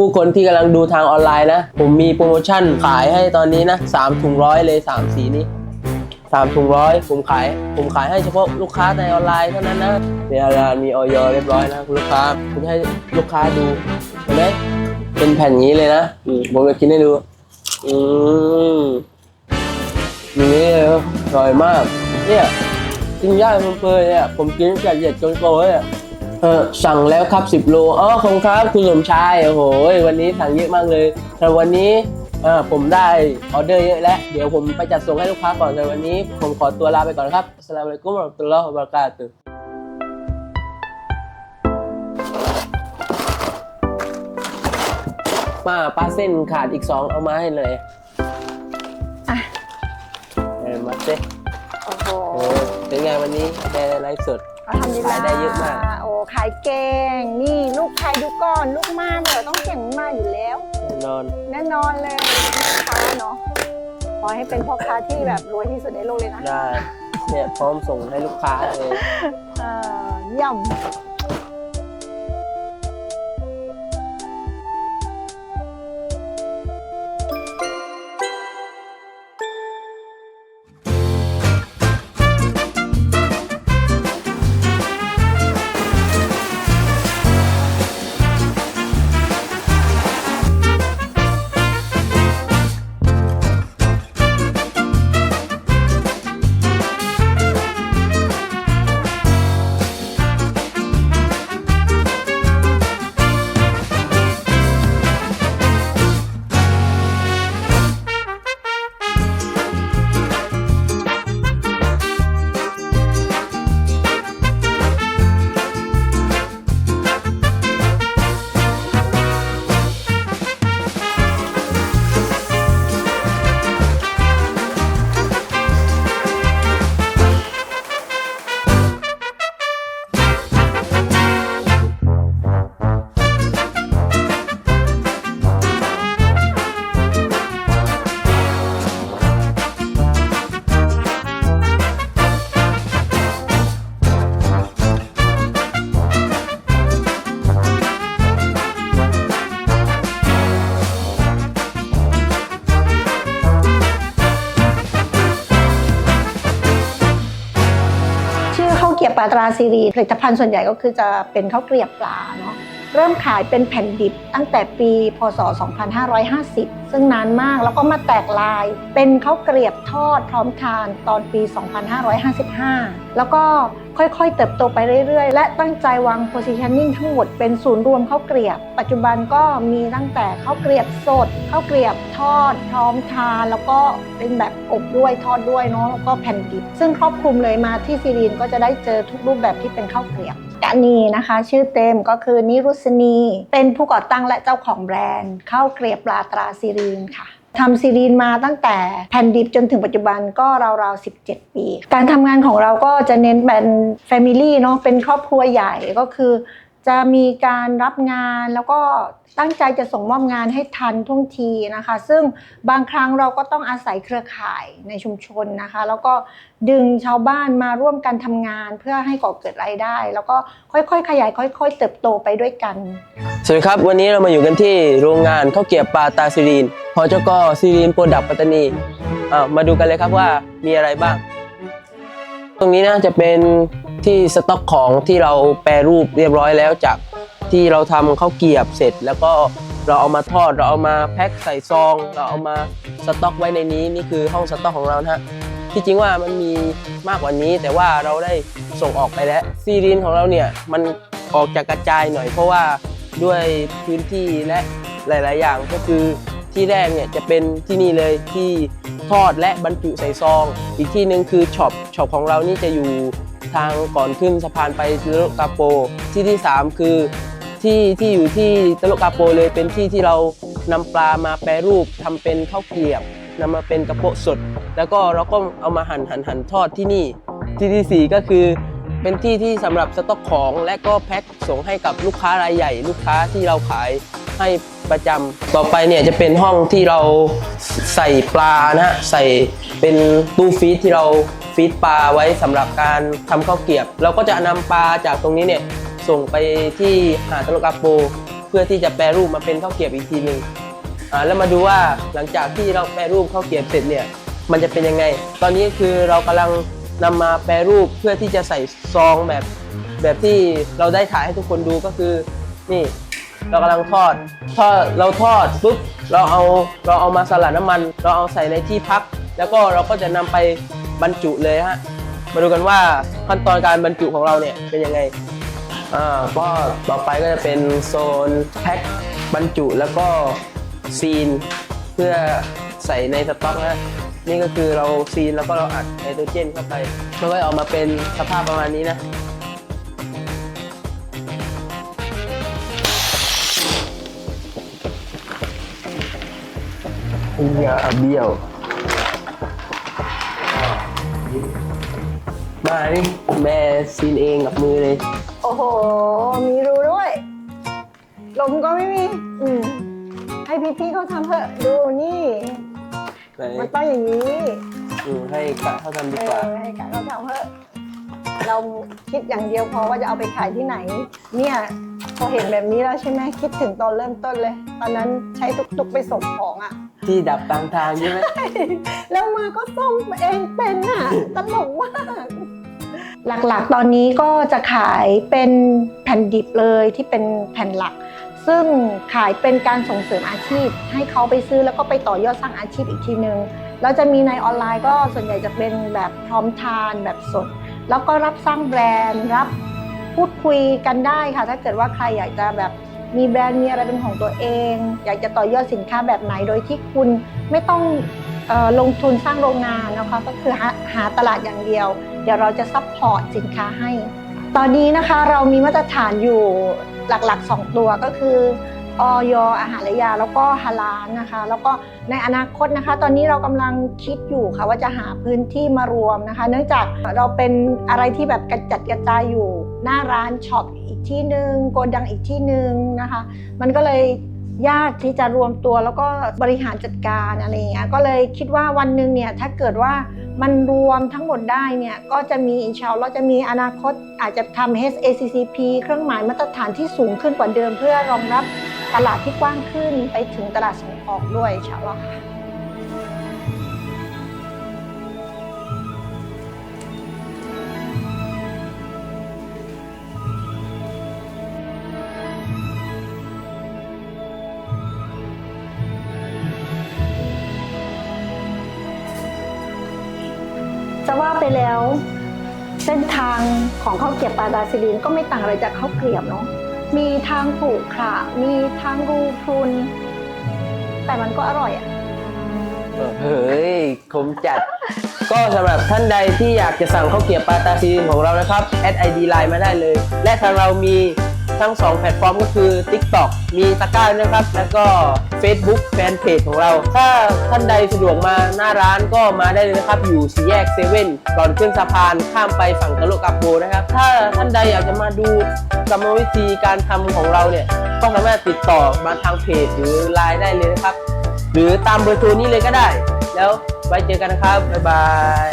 ผู้คนที่กำลังดูทางออนไลน์นะ ผมมีโปรโมชั่นขายให้ตอนนี้นะสามถุงร้อยเลยสามสีนี้สามถุงร้อยผมขาย ผมขายให้เฉพาะลูกค้าในออนไลน์เท่านั้นนะมีอารามีออยเรียบร้อยนะคุณลูกค้าคุณให้ลูกค้าดูเห็นไหมเป็นแผ่นนี้เลยนะผมจะกินให้ดู อืมอย่างนี้เลยอร่อยมาก เนี่ยกินยากเพลินเนี่ยผมกินตั้งแต่เด็กจนโตเลยอะ เออสั่งแล้วครับ 10 โลอ๋อขอบคุณครับคุณสมชายโอ้โหวันนี้สั่งเยอะมากเลย แต่วันนี้เออผมได้ออเดอร์เยอะแล้ว เดี๋ยวผมไปจัดส่งให้ลูกค้าก่อนแต่วันนี้ ผมขอตัวลาไปก่อนครับอัสสลามุอะลัยกุมวะเราะห์มะตุลลอฮ์วะบะเราะกาตุฮ์มาปลาเส้นขาดอีกสองเอามาให้เลยอะเออมาเซ่โอ้โหเออเป็นไงวันนี้แกไลฟ์สดเอา ทำดีขายได้เยอะมาก โอ้ขายเก่ง นี่ลูกใครดูก่อนลูกมากเลยต้องเก่งมากอยู่แล้วแน่นอน แน่นอนเลยแม่ค้าเนาะขอให้เป็นพ่อค้าที่แบบรวยที่สุดในโลกเลยนะได้ เนี่ยพร้อมส่งให้ลูกค้าเลย เออเยี่ยม ปลาตราซีรีผลิตภัณฑ์ส่วนใหญ่ก็คือจะเป็นข้าวเกลียบปลาเนาะ เริ่มขายเป็นแผ่นดิบตั้งแต่ปีพศ 2550 ซึ่งนานมากแล้วก็มาแตกลาย เป็นข้าวเกรียบทอดพร้อมทานตอนปี 2555 แล้วก็ค่อยๆ เติบโตไปเรื่อยๆ และตั้งใจวาง positioning ทั้งหมดเป็นศูนย์รวมข้าวเกรียบ ปัจจุบันก็มีตั้งแต่ข้าวเกรียบสดข้าวเกรียบทอด พร้อมทาน แล้วก็เป็นแบบอบด้วยทอดด้วยเนาะแล้วก็แผ่นดิบ ซึ่งครอบคลุมเลยมาที่ซีรีนก็จะได้เจอทุกรูปแบบที่เป็นข้าวเกรียบ กานีนะคะ ชื่อเต็มก็คือนิรุษณีเป็นผู้ก่อตั้งและเจ้าของแบรนด์ข้าวเกรียบปลาตราซีรีนค่ะทำซีรีนมาตั้งแต่แผ่นดิบจนถึงปัจจุบันก็ราวๆ 17 ปี การทำงานของเราก็จะเน้นเป็นแฟมิลี่เนาะเป็นครอบครัวใหญ่ก็คือ จะมีการรับงานแล้วก็ตั้งใจจะส่งมอบงานให้ทันท่วงทีนะคะ ซึ่งบางครั้งเราก็ต้องอาศัยเครือข่ายในชุมชนนะคะ แล้วก็ดึงชาวบ้านมาร่วมกันทำงานเพื่อให้ก่อเกิดรายได้ แล้วก็ค่อยๆ ขยาย ค่อยๆ เติบโตไปด้วยกัน สวัสดีครับ วันนี้เรามาอยู่กันที่โรงงานข้าวเกรียบปลาตาซิรีนพจกซิรีนโปรดักปัตตานีอ่ามาดูกันเลยครับว่ามีอะไรบ้าง ตรงนี้นะจะเป็น ที่สต็อกของที่เราแปรรูปเรียบร้อยแล้วจากที่เราทำข้าวเกียบเสร็จ แล้วก็เราเอามาทอดเราเอามาแพ็คใส่ซอง เราเอามาสต็อกไว้ในนี้นี่คือห้องสต็อกของเรานะฮะที่จริงว่ามันมีมากกว่านี้ แต่ว่าเราได้ส่งออกไปแล้วซีรีนของเราเนี่ยมันออกจากกระจายหน่อยเพราะว่าด้วยพื้นที่และหลาย ๆ อย่างก็คือที่แรกเนี่ยจะเป็นที่นี่เลยที่ทอดและบรรจุใส่ซอง อีกที่หนึ่งคือช็อปช็อปของเรานี่จะอยู่ ทางก่อนขึ้นสะพานไปตลุกาโป ที่ที่ 3 คือที่ที่อยู่ที่ตลุกาโปเลยเป็นที่ที่เรานำปลามาแปรรูปทำเป็นข้าวเกรียบนำมาเป็นกระโปะสด แล้วก็เราก็เอามาหั่นหั่นหั่นทอดที่นี่ ที่ที่สี่ก็คือเป็นที่ที่สำหรับสต็อกของและก็แพ็คส่งให้กับลูกค้ารายใหญ่ ลูกค้าที่เราขายให้ประจำต่อไปเนี่ยจะเป็นห้องที่เราใส่ปลานะฮะใส่เป็นตู้ฟีดที่เรา ฟีดปลาไว้สำหรับการทำข้าวเกียบ เราก็จะนำปลาจากตรงนี้เนี่ยส่งไปที่หาดตะลกาโป เพื่อที่จะแปรรูปมาเป็นข้าวเกียบอีกทีหนึ่งอ่าแล้วมาดูว่าหลังจากที่เราแปรรูปข้าวเกียบเสร็จเนี่ยมันจะเป็นยังไง ตอนนี้คือเรากำลังนำมาแปรรูปเพื่อที่จะใส่ซองแบบแบบที่เราได้ถ่ายให้ทุกคนดูก็คือนี่เรากำลังทอดทอดเราทอดปุ๊บเราเอาเราเอามาสลัดน้ำมัน เราเอาใส่ในที่พัก แล้วก็เราก็จะนำไป บรรจุเลยฮะมาดูกันว่าขั้นตอนการบรรจุของเราเนี่ยเป็นยังไงอ่าก็ต่อไปก็จะเป็นโซนแพ็คบรรจุแล้วก็ซีน เพื่อใส่ในสต็อกนะนี่ก็คือเราซีนแล้วก็เราอัดไนโตรเจนเข้าไปมันก็จะออกมาเป็นสภาพประมาณนี้นะอย่าเบี้ยว มานี่แม่ซีนเองกับมือเลย โอ้โห มีรูด้วย ลมก็ไม่มี อืม ให้พี่ๆเขาทำเถอะ ดูนี่ ไหนมันต้องอย่างนี้อืมให้กะเขาทำดีเอกว่า อให้กะเขาทำเถอะ เราคิดอย่างเดียวพอว่าจะเอาไปขายที่ไหน เนี่ย พอเห็นแบบนี้แล้วใช่ไหมคิดถึงตอนเริ่มต้นเลย ตอนนั้นใช้ตุกๆไปส่งของอะ่ะ ที่ดับกลางทางใช่ไหมแล้วมาก็ซ่อมเองเป็นอะตลกมากหลักๆ ตอนนี้ก็จะขายเป็นแผ่นดิบเลยที่เป็นแผ่นหลัก ซึ่งขายเป็นการส่งเสริมอาชีพ ให้เขาไปซื้อแล้วก็ไปต่อยอดสร้างอาชีพอีกทีนึงแล้วจะมีในออนไลน์ก็ส่วนใหญ่จะเป็นแบบพร้อมทานแบบสด แล้วก็รับสร้างแบรนด์รับ พูดคุยกันได้ค่ะ ถ้าเกิดว่าใครอยากจะแบบมีแบรนด์มีอะไรเป็นของตัวเอง อยากจะต่อยอดสินค้าแบบไหนโดยที่คุณไม่ต้องออลงทุนสร้างโรงงานนะคะก็คือหาหาตลาดอย่างเดียว เดี๋ยวเราจะซัพพอร์ตสินค้าให้ ตอนนี้นะคะเรามีมาตรฐานอยู่หลักๆ 2 ตัวก็คือ ออยอาหารและยาแล้วก็ฮาลาลนะคะ แล้วก็ในอนาคตนะคะ ตอนนี้เรากำลังคิดอยู่ค่ะว่าจะหาพื้นที่มารวมนะคะ เนื่องจากเราเป็นอะไรที่แบบกระจัดกระจายอยู่ หน้าร้านช็อปอีกที่หนึ่งโกดังอีกที่หนึ่งนะคะ มันก็เลยยากที่จะรวมตัวแล้วก็บริหารจัดการอะไรอย่างเงี้ยก็เลยคิดว่าวันหนึ่งเนี่ยถ้าเกิดว่ามันรวมทั้งหมดได้เนี่ยก็จะมีอินชาอัลเราจะมีอนาคตอาจจะทำ HACCP เครื่องหมายมาตรฐานที่สูงขึ้นกว่าเดิมเพื่อรองรับ ตลาดที่กว้างขึ้นไปถึงตลาดส่งออกด้วยอินชาอัลลอค่ะจะว่าไปแล้ว เส้นทางของข้าวเกรียบปลาดาซิลินก็ไม่ต่างอะไรจากข้าวเกรียบเนาะ มีทางผูกขระมีทางรูพรุน แต่มันก็อร่อยอะเฮ้ยคมจัด ก็สำหรับท่านใดที่อยากจะสั่งข้าวเกรียบปลาตาซีนของเรานะครับ แอดไอดีไลน์มาได้เลย และทางเรามี ทั้ง 2 แพลตฟอร์มก็คือ TikTok มีตะก้าวนะครับ แล้วก็ Facebook แฟนเพจของเรา ถ้าท่านใดสะดวกมาหน้าร้านก็มาได้เลยนะครับ อยู่สี่แยกเซเว่นก่อนขึ้นสะพานข้ามไปฝั่งตะลุกาโปนะครับ ถ้าท่านใดอยากจะมาดูกรรมวิธีการทำของเราเนี่ย ก็สามารถติดต่อมาทางเพจหรือไลน์ได้เลยนะครับ หรือตามเบอร์โทรนี้เลยก็ได้ แล้วไว้เจอกันนะครับ บ๊ายบาย